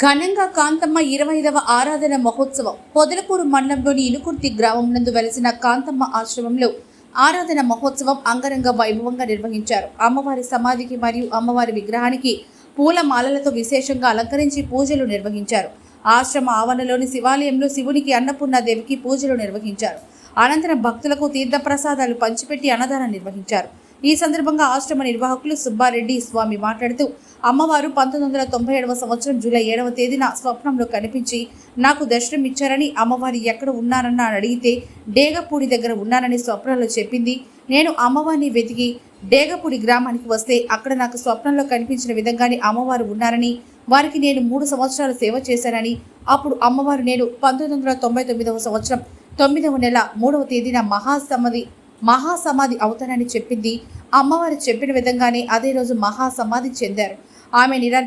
ఘనంగా కాంతమ్మ ఇరవై ఐదవ ఆరాధన మహోత్సవం పొదలకూరు మండలంలోని ఇనుకుర్తి గ్రామం నందు వెలసిన కాంతమ్మ ఆశ్రమంలో ఆరాధన మహోత్సవం అంగరంగ వైభవంగా నిర్వహించారు. అమ్మవారి సమాధికి మరియు అమ్మవారి విగ్రహానికి పూల మాలలతో విశేషంగా అలంకరించి పూజలు నిర్వహించారు. ఆశ్రమ ఆవరణలోని శివాలయంలో శివునికి అన్నపూర్ణాదేవికి పూజలు నిర్వహించారు. అనంతరం భక్తులకు తీర్థప్రసాదాలు పంచిపెట్టి అన్నదానం నిర్వహించారు. ఈ సందర్భంగా ఆశ్రమ నిర్వాహకులు సుబ్బారెడ్డి స్వామి మాట్లాడుతూ అమ్మవారు పంతొమ్మిది వందల తొంభై ఏడవ సంవత్సరం జూలై ఏడవ తేదీన స్వప్నంలో కనిపించి నాకు దర్శనం ఇచ్చారని అమ్మవారి ఎక్కడ ఉన్నారన్న అని అడిగితే డేగపూడి దగ్గర ఉన్నారని స్వప్నంలో చెప్పింది. నేను అమ్మవారిని వెతికి డేగపూడి గ్రామానికి వస్తే అక్కడ నాకు స్వప్నంలో కనిపించిన విధంగానే అమ్మవారు ఉన్నారని వారికి నేను మూడు సంవత్సరాలు సేవ చేశానని అప్పుడు అమ్మవారు నేను పంతొమ్మిది వందల తొంభై తొమ్మిదవ సంవత్సరం తొమ్మిదవ నెల మూడవ తేదీన మహాసమాధి మహాసమాధి అవుతానని చెప్పింది. అమ్మవారు చెప్పిన విధంగానే అదే రోజు మహాసమాధి చెందారు. ఆమె నిరా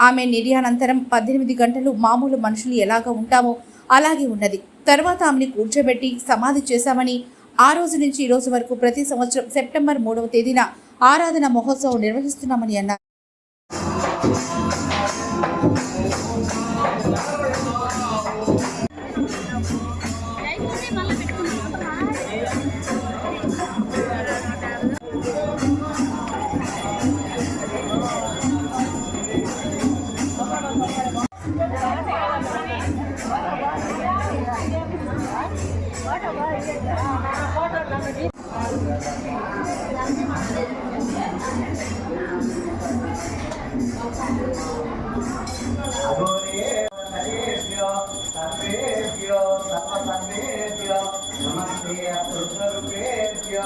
ఆమె నిర్యానంతరం పద్దెనిమిది గంటలు మామూలు మనుషులు ఎలాగ ఉంటామో అలాగే ఉన్నది. తర్వాత ఆమెని కూర్చోబెట్టి సమాధి చేశామని ఆ రోజు నుంచి ఈ రోజు వరకు ప్రతి సంవత్సరం సెప్టెంబర్ మూడవ తేదీన ఆరాధన మహోత్సవం నిర్వహిస్తున్నామని అన్నారు. అఘోరేభ్యో సర్వేభ్యో సర్వసర్వేభ్యో నమస్తే అసృభ్యో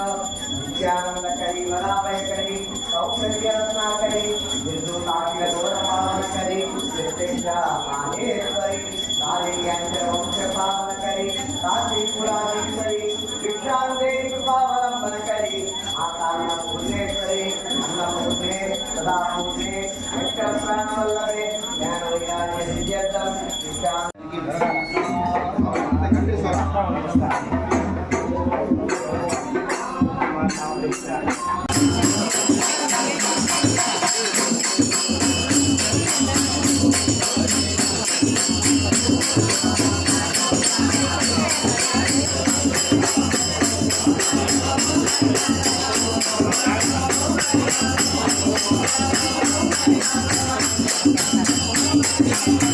నిత్యానందకరి వరాభయకరి సౌకర్యరత్నాకరి బిందుతాకిల గోరపాలనకరి ప్రత్యక్ష మానేశ్వరి కాళీయాంచ వంశపాలనకరి కాశీపురాధీశ్వరి నేను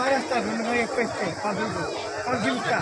మారేస్తాను రెండు మరి ఎక్కువ ఇస్తే పదహైదు పది చూస్తా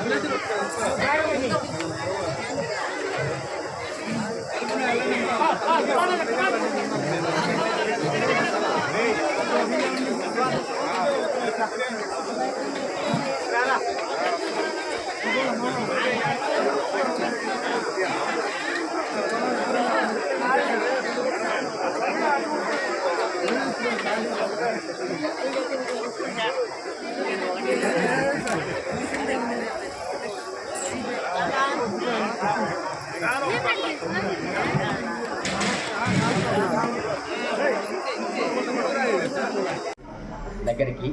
దగ్గరికి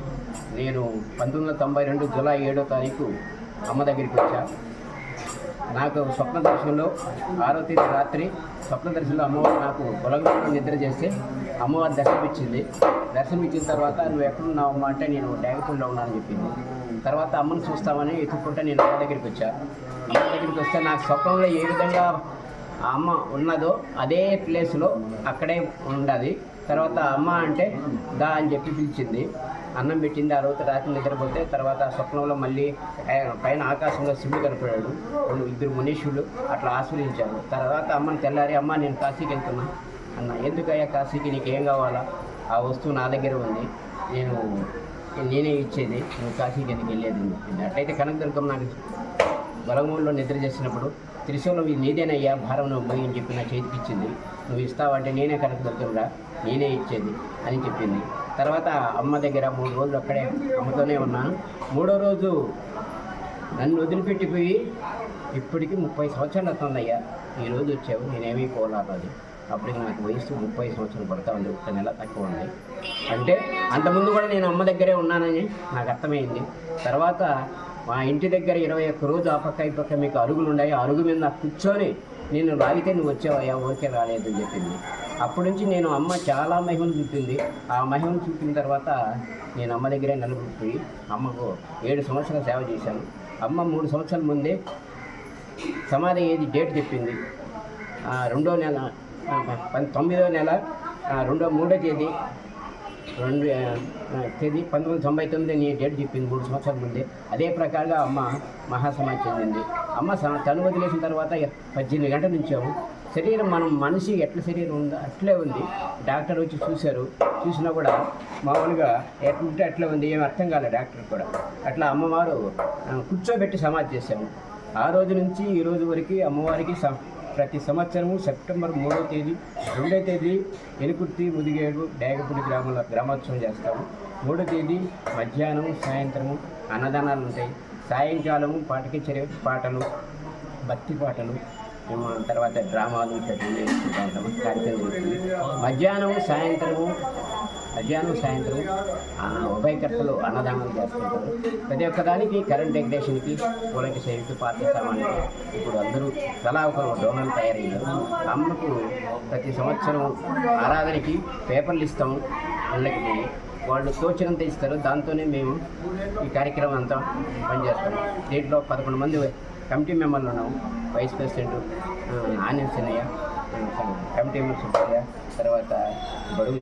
నేను పంతొమ్మిది వందల తొంభై రెండు జూలై ఏడో తారీఖు అమ్మ దగ్గరికి వచ్చాను నాకు స్వప్న దర్శనంలో ఆరో తేదీ రాత్రి స్వప్న దర్శనంలో అమ్మవారు నాకు పొలంలో నిద్ర చేస్తే అమ్మవారు దర్శనమిచ్చింది. దర్శనం ఇచ్చిన తర్వాత నువ్వు ఎక్కడున్నావు అమ్మ అంటే నేను డ్యాగపూడిలో ఉన్నానని చెప్పింది. తర్వాత అమ్మను చూస్తామని ఎత్తుక్కుంటే నేను అమ్మ దగ్గరికి వచ్చా. అమ్మ దగ్గరికి వస్తే నాకు స్వప్నంలో ఏ విధంగా ఆ అమ్మ ఉన్నదో అదే ప్లేస్లో అక్కడే ఉన్నది తర్వాత అమ్మ అంటే దా అని చెప్పి పిలిచింది. అన్నం పెట్టింది ఆ రోజు రాత్రి నిద్రపోతే తర్వాత స్వప్నంలో మళ్ళీ పైన ఆకాశంలో శివుడు కనపడాడు. రెండు ఇద్దరు మునీషులు అట్లా ఆశ్రయించారు. తర్వాత అమ్మని తెల్లారి అమ్మ నేను కాశీకి వెళ్తున్నా. అన్న ఎందుకయ్యా కాశీకి? నీకు ఏం కావాలా? ఆ వస్తువు నా దగ్గర ఉంది. నేను నేనే ఇచ్చేది. నువ్వు కాశీకి ఎందుకు వెళ్ళేది అని చెప్పింది అట్లయితే కనకదుర్గం నాకు బలమూలలో నిద్ర చేసినప్పుడు త్రిశూలం ఇది నీదేనయ్యా భారం నువ్వు అని చెప్పి నా చేతికి ఇచ్చింది. నువ్వు ఇస్తావంటే నేనే కనుక నేనే ఇచ్చేది అని చెప్పింది. తర్వాత అమ్మ దగ్గర మూడు రోజులు అక్కడే అమ్మతోనే ఉన్నాను. మూడో రోజు నన్ను వదిలిపెట్టిపోయి ఇప్పటికి ముప్పై సంవత్సరాలు అవుతుందయ్యా. ఈరోజు వచ్చావు. నేనేమీ కోలాలి అప్పటికి నాకు వయసు ముప్పై సంవత్సరాలు పడతా ఉంది ఒక్క నెల తక్కువ ఉంది. అంటే అంతకుముందు కూడా నేను అమ్మ దగ్గరే ఉన్నానని నాకు అర్థమైంది. తర్వాత మా ఇంటి దగ్గర ఇరవై ఒక్క రోజు ఆ పక్క ఈ పక్క మీకు అరుగులు ఉన్నాయి ఆ అరుగు మీద నాకు కూర్చొని నేను రాగితే నువ్వు వచ్చావయ్యా ఊరికే రాలేదని చెప్పింది. అప్పటి నుంచి నేను అమ్మ చాలా మహిమను చూపింది. ఆ మహిమను చూపిన తర్వాత నేను అమ్మ దగ్గరే నిలబడిపోయి అమ్మకు ఏడు సంవత్సరాలు సేవ చేశాను. అమ్మ మూడు సంవత్సరాల ముందే సమాధి ఏది డేట్ చెప్పింది. రెండో నెల తొమ్మిదో నెల రెండో మూడో తేదీ రెండు తేదీ పంతొమ్మిది వందల తొంభై తొమ్మిది నీ డేట్ చెప్పింది మూడు సంవత్సరాల ముందే. అదే ప్రకారంగా అమ్మ మహాసమాధి చెందింది అమ్మ స- తను వదిలేసిన తర్వాత పద్దెనిమిది గంటల నుంచాము శరీరం మనం మనిషి ఎట్ల శరీరం ఉందో అట్లే ఉంది. డాక్టర్ వచ్చి చూశారు. చూసినా కూడా మామూలుగా ఎట్లుంటే అట్లే ఉంది. ఏం అర్థం కాలేదు డాక్టర్ కూడా. అట్లా అమ్మవారు కూర్చోబెట్టి సమాధి చేశాము ఆ రోజు నుంచి ఈ రోజు వరకు అమ్మవారికి ప్రతి సంవత్సరము సెప్టెంబర్ మూడో తేదీ రెండో తేదీ ఎనుకుర్తి ముదిగేడు డేగపూడి గ్రామంలో గ్రామోత్సవం చేస్తాము. మూడో తేదీ మధ్యాహ్నం సాయంత్రము అన్నదానాలు ఉంటాయి. సాయంకాలము పాటకి పాటలు భక్తి పాటలు తర్వాత డ్రామాలు ఇట్లా కార్యక్రమం జరుగుతుంది. మధ్యాహ్నం సాయంత్రము మధ్యాహ్నం సాయంత్రం ఉభయకర్తలు అన్నదానాలు చేస్తుంటారు. ప్రతి ఒక్కదానికి కరెంట్ డెకరేషన్కి పూలకి చేయుతూ పాత ఇప్పుడు అందరూ తలా ఒక డోనలు తయారయ్యారు. అమ్మకు ప్రతి సంవత్సరం ఆరాధనకి పేపర్లు ఇస్తాము వాళ్ళకి వాళ్ళు తోచినంత ఇస్తారు. దాంతోనే మేము ఈ కార్యక్రమం అంతా పనిచేస్తాము దీంట్లో పదకొండు మంది కమిటీ మెంబర్లు ఉన్నాము vice president Anand Sinnaiah committee member Subbaiah తర్వాత బడుగు